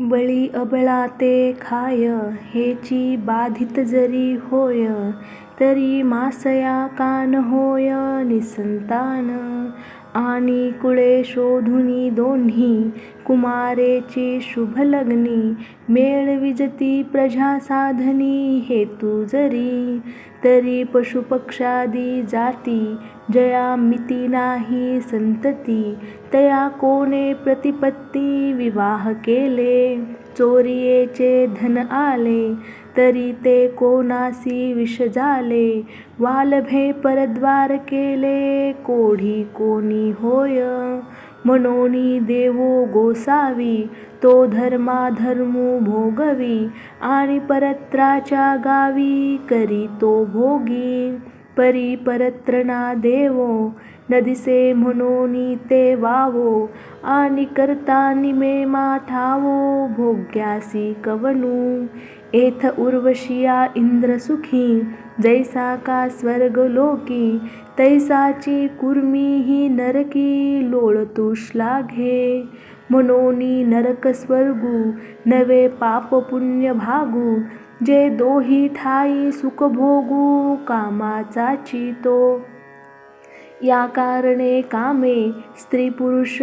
बळी अबळा ते खाय हेची बाधित जरी होय तरी मासया कान होय निसंतान. आणि कुळे शोधुनी दोन्ही कुमारेची शुभलग्नी मेळ विजती प्रजा साधनी हेतू जरी. तरी पशुपक्षादी जाती जया मिती नाही संतती तया कोणे प्रतिपत्ती विवाह केले. चोरियेचे धन आले तरी ते कोणासी विष झाले वालभे परद्वार केले कोढी कोणी होय? मनोनी देवो गोसावी तो धर्माधर्मू भोगवी आणि परत्राच्या गावी करी तो भोगी. परी परत्रणा देवो नदिसे म्हणोनी ते वावो आणि करता निमे माठावो भोग्यासी कवनू? एथ उर्वशिया इंद्रसुखी जैसा का स्वर्ग लोकी तैसाची कुर्मी ही नरकी लोळतुष लागे मनोनी नरक स्वर्गू नवे पाप पुण्य भागू जे दोही ठाई सुख भोगू कामाचाची तो या कारणे कामे स्त्री पुरुष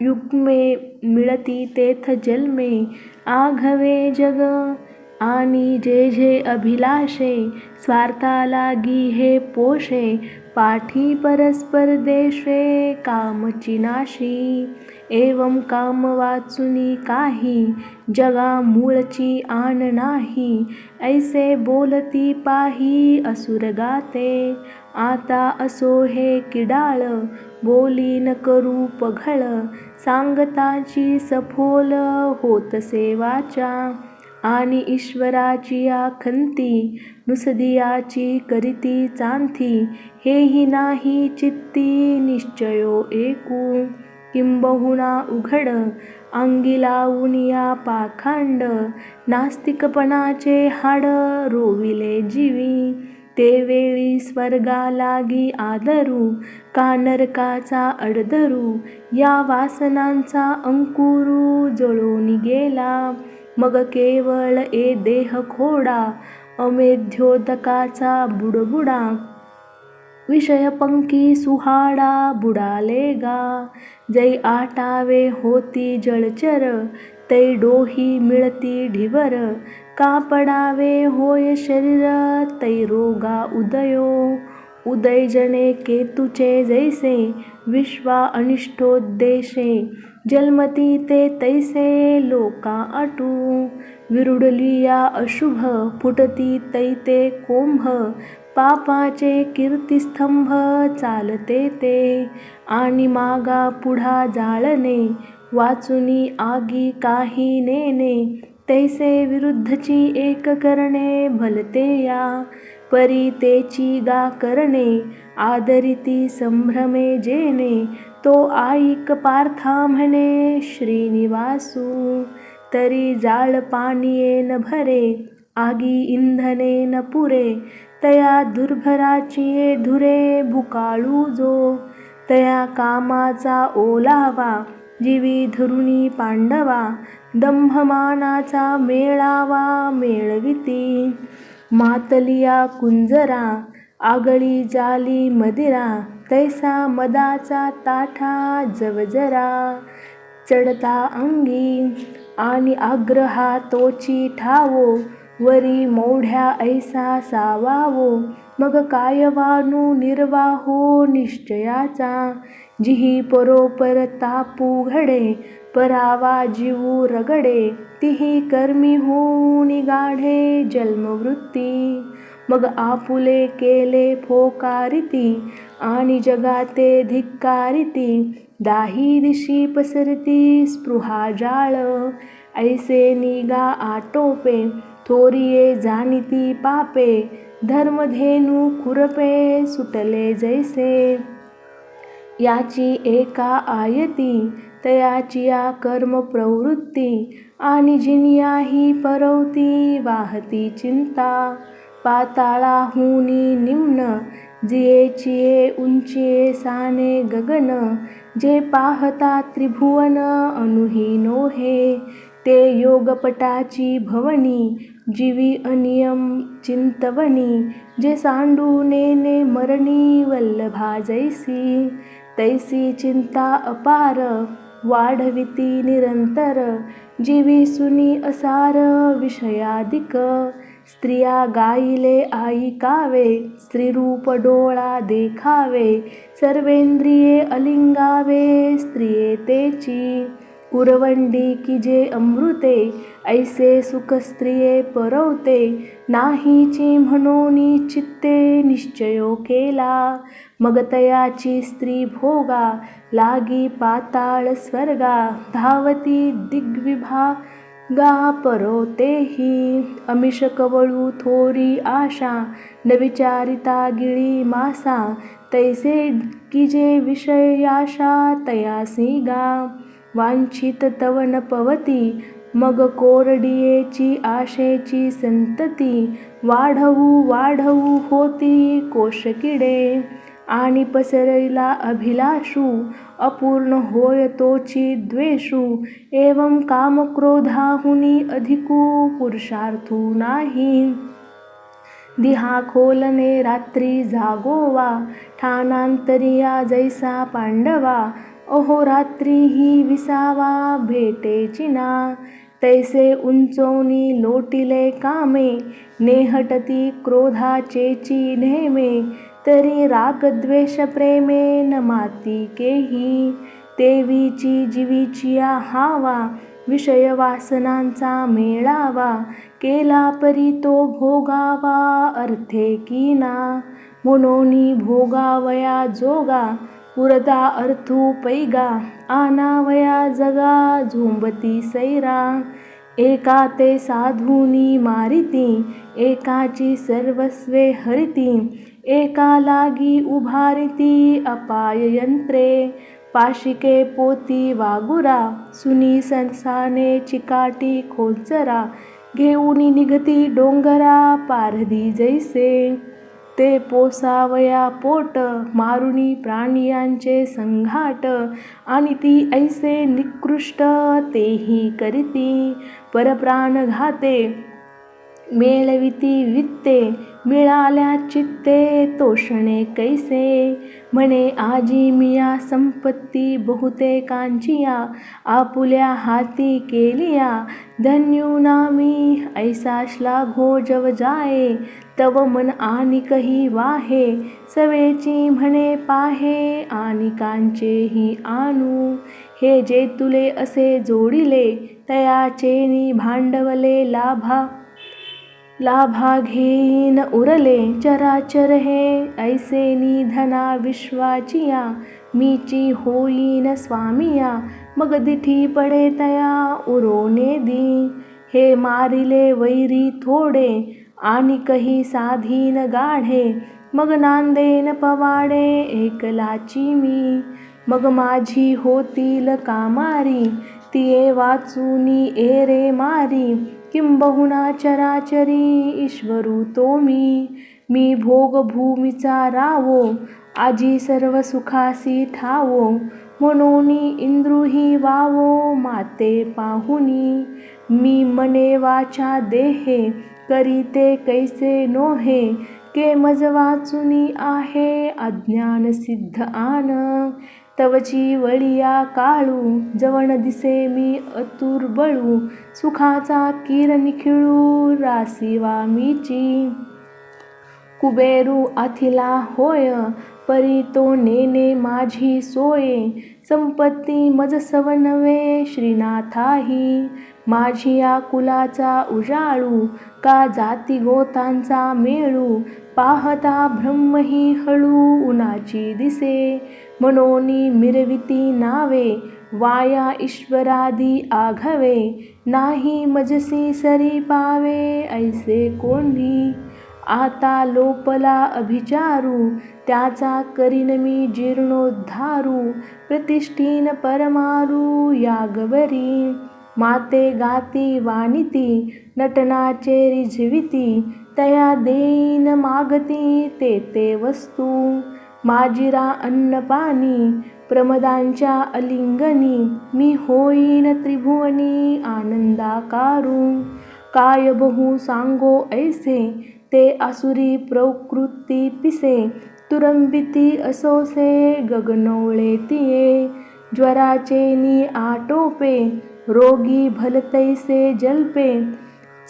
युग्मे मिळती तेथ जन्मे आघवे जग आणि जे जे अभिलाषे स्वार्था लागी हे पोषे पाठी परस्पर देशे कामची नाशी एवं काम वाचुनी काही जगा मूळची आण नाही. ऐसे बोलती पाही असुर गाते आता असो हे किडाळ बोली न करू पघळ. सांगताची सफोल होत सेवाच्या. आणि ईश्वराची आखंती नुसदियाची करीती चांथी हेही नाही चित्ती निश्चयो एकू. किंबहुना उघड अंगी लावून या पाखांड नास्तिकपणाचे हाड रोविले जीवी. ते वेळी स्वर्गा लागी आदरू का नरकाचा अडदरू या वासनांचा अंकुरू जळून गेला. मग केवळ ए देह खोडा अमेध्योदकाचा बुडबुडा. विषयपंकी सुहाडा बुडाले गा जै आटावे होती जळचर तै डोही मिळती ढिवर. का पडावे होय शरीर तै रोगा उदयो. उदय जणे केतुचे जैसे विश्वा अनिष्टोद्देशे जन्मती ते तैसे लोका अटू. विरुडलिया अशुभ फुटती तैते कोंभ. पापाचे कीर्तिस्तंभ चालते ते. आणि मागा पुढा जाळणे वाचुनी आगी काही नेणे. तैसे विरुद्धची एक करणे भलते या. परी तेची गा करणे आदरिती संभ्रमे जेणे. तो आईक पार्था म्हणे श्रीनिवासू तरी जाळ पाणीये न भरे आगी इंधने न पुरे तया दुर्भराची धुरे भुकाळू जो तया कामाचा ओलावा जीवी धरुणी पांडवा दंभमानाचा मेळावा मेळविती. मातलिया कुंजरा आगळी जाली मदिरा तैसा मदाचा ताठा जवजरा चढता अंगी आणि आग्रहा तोची ठावो वरी मोढ्या ऐसा सावावो मग कायवानू निर्वाहो निश्चयाचा जिही परोपर तापू घडे परावा जीवू रगडे तिही कर्मी होऊन गाढे जन्मवृत्ती. मग आपुले केले फोकारिती आणि जगाते धिक्कारिती. दाही दिशी पसरती स्पृहा जाळ. ऐसे निगा आटोपे थोरिये जाणीती पापे. धर्मधेनू खुरपे सुटले जैसे. याची एका आयती तयाचिया कर्म प्रवृत्ती. आणि जिनियाही परवती वाहती चिंता. पाताळाहुनी निम्न जियेचिये उंचिये साने गगन जे पाहता त्रिभुवन अनुहीनो हे ते योगपटाची भवनी जीवी अनियम चिंतवणी जे सांडू नेने मरणी वल्लभा जैसी तैसी चिंता अपार वाढविती निरंतर जीवी सुनी असार विषयाधिक स्त्रिया गाईले ऐकावे स्त्रीरूप डोळा देखावे सर्वेंद्रिये अलिंगावे स्त्रिये तेची उरवंडी की जे अमृते ऐसे सुख स्त्रिये परवते नाहीची म्हणून चित्ते निश्चयो केला मगतयाची स्त्री भोगा लागी पाताळ स्वर्गा धावती दिग्विभा गा परोतेही अमिष कवळू थोरी आशा न विचारिता गिळी मासा तैसे की जे विषयाशा तयासी गा. वांछित तव न पवती मग कोरडियेची आशेची संतती वाढवू वाढवू होती कोशकिडे. आणि पसरला अभिलाषू अपूर्ण होय तोची द्वेषू एवं कामक्रोधाहुनी अधिकू पुरुषार्थू नाही. दिहा खोलने रात्री जागोवा ठाणांतरिया जैसा पांडवा अहो रात्री ही विसावा भेटेची ना तैसे उंचोनी लोटिले कामे नेहटती क्रोधाचेची नेमे तरी रागद्वेष प्रेमे न माती केही. देवीची जीवीची हावा विषय वासनांचा मेळावा केला परी तो भोगावा अर्थे की ना म्हणून भोगावया जोगा पुरता अर्थू पैगा आनावया जगा झोंबती सैरा. एका ते साधूनी मारिती एकाची सर्वस्वे हरिती. एका लागी उभारिती अपाय यंत्रे पाशिके पोती वागुरा सुनी संसाने चिकाटी खोचरा घेऊनी निघती डोंगरा पारधी जैसे. ते पोसावया पोट मारुनी प्राणियांचे संघाट आणि ती ऐसे निकृष्ट तेही करीती. परप्राण घाते मेळविती वित्ते मिळाल्या चित्ते तोषणे कैसे? म्हणे आजी मिया संपत्ती बहुतेकांचिया आपुल्या हाती केलिया. धन्युनामी ऐसा श्लाघो जव जाये तव मन आनिकही वाहे. सवेची म्हणे पाहे आनिकांचेही आणू. हे जे तुले असे जोडिले तयाचेनी भांडवले लाभा. लाभा घेईन उरले चराचर हे ऐसे निधना विश्वाचिया मीची होईन स्वामिया मग दिठी पडे तया उरोने दी हे मारिले वैरी थोडे आणि कही साधीन गाढे मग नांदेन पवाडे एकलाची मी. मग माझी होतील कामारी तिये वाचूनी एरे मारी किंबहुना चराचरी? ईश्वरू तो मी. मी भोगभूमीचा रावो. आजी सर्व सुखासी ठावो. म्हणून इंद्रुही वावो. माते पाहुनी. मी मने वाचा देहे. करीते कैसे नोहे? के मज वाचुनी आहे. अज्ञान सिद्ध आन. तवची वळिया काळू जवण दिसे मी अतुर बळू सुखाचा किरण निखिळू रासिवा मीची. कुबेरू आथिला होय परी तो नेने माझी सोये संपत्ती मज सवनवे श्रीनाथाही. माझी या कुलाचा उजाळू का जाती गोतांचा मेळू पाहता ब्रह्मही हळू उन्हाची दिसे. मनोनी मिरविती नावे वाया ईश्वरादी आघवे नाही मजसी सरी पावे ऐसे कोणी आता लोपला अभिचारू त्याचा करीन मी जीर्णोद्धारू प्रतिष्ठीन परमारू यागवरी. माते गाती वाणिती नटनाचे रिझविती तया देईन मागती ते ते वस्तू. माजिरा अन्नपानी प्रमदांच्या अलिंगनी मी होईन त्रिभुवनी आनंदाकारू. काय बहु सांगो ऐसे ते आसुरी प्रकृती पिसे तुरंबिती असोसे गगनवळे तिये. ज्वराचे नि आटोपे रोगी भलतैसे जल्पे.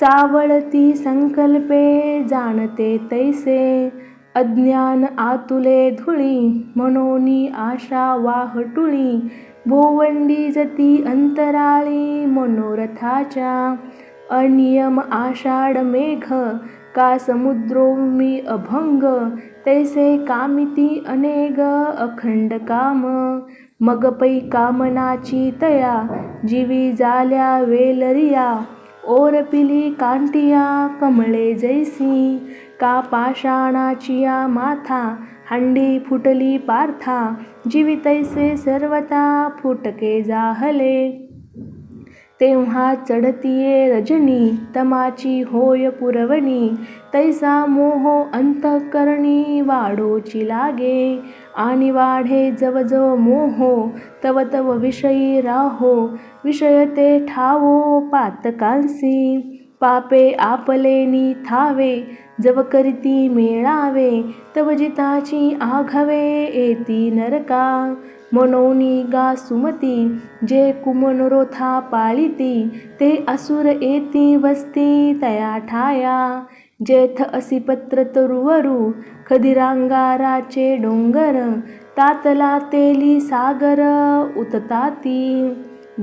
चावळती संकल्पे जाणते तैसे. अज्ञान आतुले धुळी मनोनी आशा वाहटुळी भोवंडी जती अंतराळी मनोरथाच्या अनियम आषाढ मेघ का समुद्रोमी अभंग तैसे कामिती अनेग अखंड काम मग पै कामनाची तया जीवी जाल्या वेलरिया ओरपिली कांटिया कमळे जैसी का पाषाणाचिया माथा हंडी फुटली पार्था जीवी तैसे सर्वता फुटके जाहले. तेव्हा चढतीये रजनी तमाची होय पुरवणी तैसा मोह अंतकरणी वाढोची लागे. आणि वाढे जवजव मोहो तव तव विषयी राहो विषय ते ठावो पातकांसी. पापे आपलेनी थावे जव करीती मेळावे तव जिताची आघवे येती नरका. मनोनी गा सुमती जे कुमनोरोथा पाळिती ते असुर येती वस्ती तया ठाया. जेथ असी पत्र तरुवरू खदिरांगाराचे डोंगर तातला तेली सागर उतताती.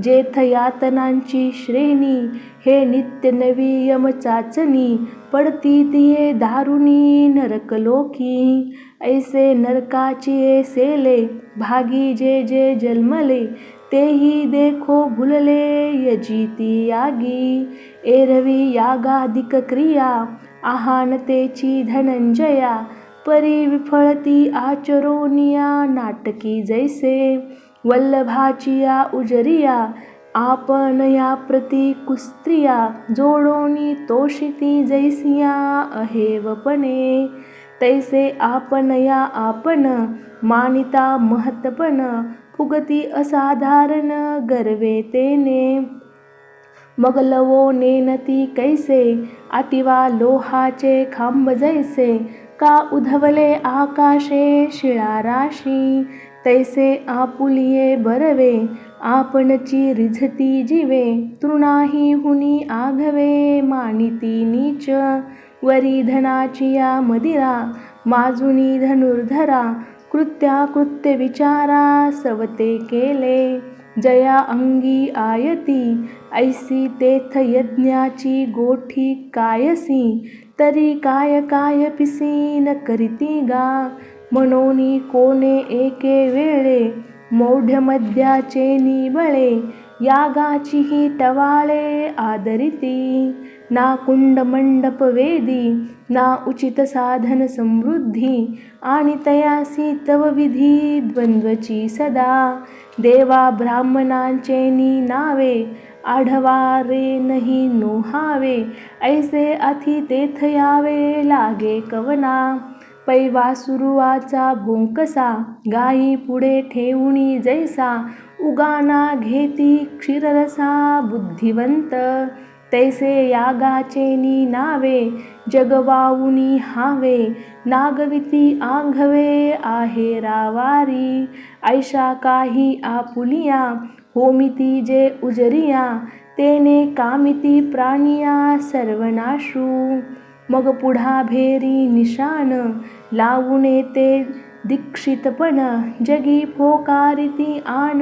जेथ यातनांची श्रेणी हे नित्य नवी यम चाचणी पडती तिये दारुणी नरकलोकी ऐसे नरकाची सेले भागी जे जे जन्मले तेही देखो भुलले यजिती यागी. एरवी यागाधिक क्रिया आहानतेची धनंजया परी विफळती आचरोनिया नाटकी जैसे. वल्लभाचिया उजरिया आपण या प्रती कुस्त्रिया जोडोनी तोषिती जैसिया अहेवपणे तैसे आपण या आपण मानिता महत्पण फुगती असाधारण गर्वे तेने. मग लवो नेनती कैसे आतिवा लोहाचे खांब जैसे का उधवले आकाशे शिळाराशी तैसे आपुलिये बरवे आपणची रिझती जीवे तृणाही हुनी आघवे मानिती नीच वरी धनाची या मदिरा माजुनी धनुर्धरा कृत्या कृत्य विचारा सवते केले जया अंगी आयती ऐसी तेथ यज्ञाची गोठी कायसी तरी काय काय पिसी न करीती गा मनोनी कोणे एके वेळे मौढ्यमध्याचे निबळे यागाची ही टवाळे आदरिती. ना कुंड मंडप वेदी ना उचित साधन समृद्धी आणि तयासी तव विधी द्वंद्वची सदा. देवा ब्राह्मणांचे नी नावे आढवा रे नही नोहावे ऐसे अथि तेथ यावे लागे कवना. पैवा सुरुवाचा भोंकसा गायी पुढे ठेवणी जैसा उगाना घेती क्षीररसा बुद्धिवंत. तैसे यागाचे नी नावे जगवाऊनी हावे नागविती आंघवे आहे रावारी. ऐशा काही आपुलिया होमिती जे उजरिया तेने कामिती प्राणिया सर्वनाशू. मग पुढा भेरी निशान लावूने ते दीक्षितपण. जगी फोकारिती आन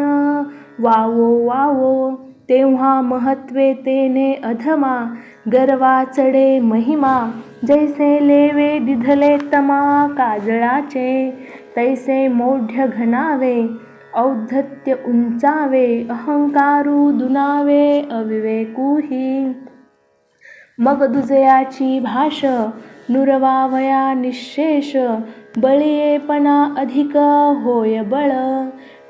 वावो वावो तेव्हा महत्वे तेने अधमा. गर्वा चढे महिमा. जैसे लेवे दिधले तमा काजळाचे. तैसे मोढ्य घनावे. औद्धत्य उंचावे. अहंकारू दुनावे. अविवेकूही. मग दुजयाची भाष नुरवावया निशेष बळीयेपणा अधिक होय बळ.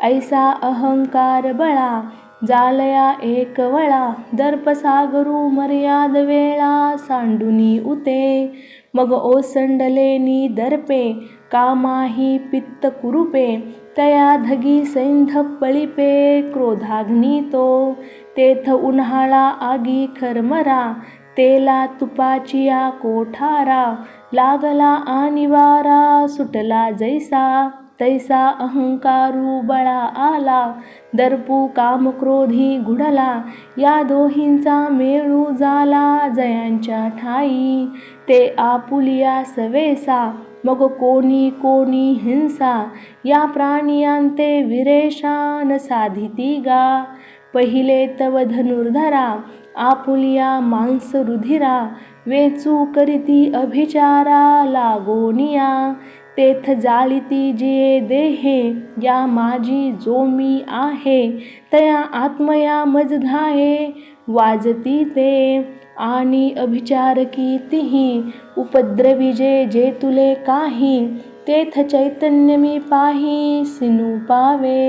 ऐसा अहंकार बळा जालया एक वळा दर्पसागरू मर्याद वेळा सांडुनी उते. मग ओसंडलेनी दर्पे कामाही पित्त कुरुपे तया धगी सैंध पळिपे क्रोधाग्नी तो तेथ उन्हाळा आगी खरमरा तेला तुपाचिया कोठारा लागला आणि वारा सुटला जैसा तैसा अहंकारू बळा आला दर्पू काम क्रोधी घुडला या दोहींचा मेळू झाला जयांच्या ठाई ते आपुलिया सवेसा मग कोणी कोणी हिंसा या प्राणियांते विरेशान साधिती गा पहिले तव धनुर्धरा आपुलिया मांस रुधिरा वेचू करीती अभिचारा लागोनिया तेथ जाळीती जिये देहे या माझी जो मी आहे तया आत्मया मज धाये वाजती ते आणि अभिचारकी तिही उपद्रविजे जे तुले काही तेथ चैतन्य मी पाही सिनू पावे.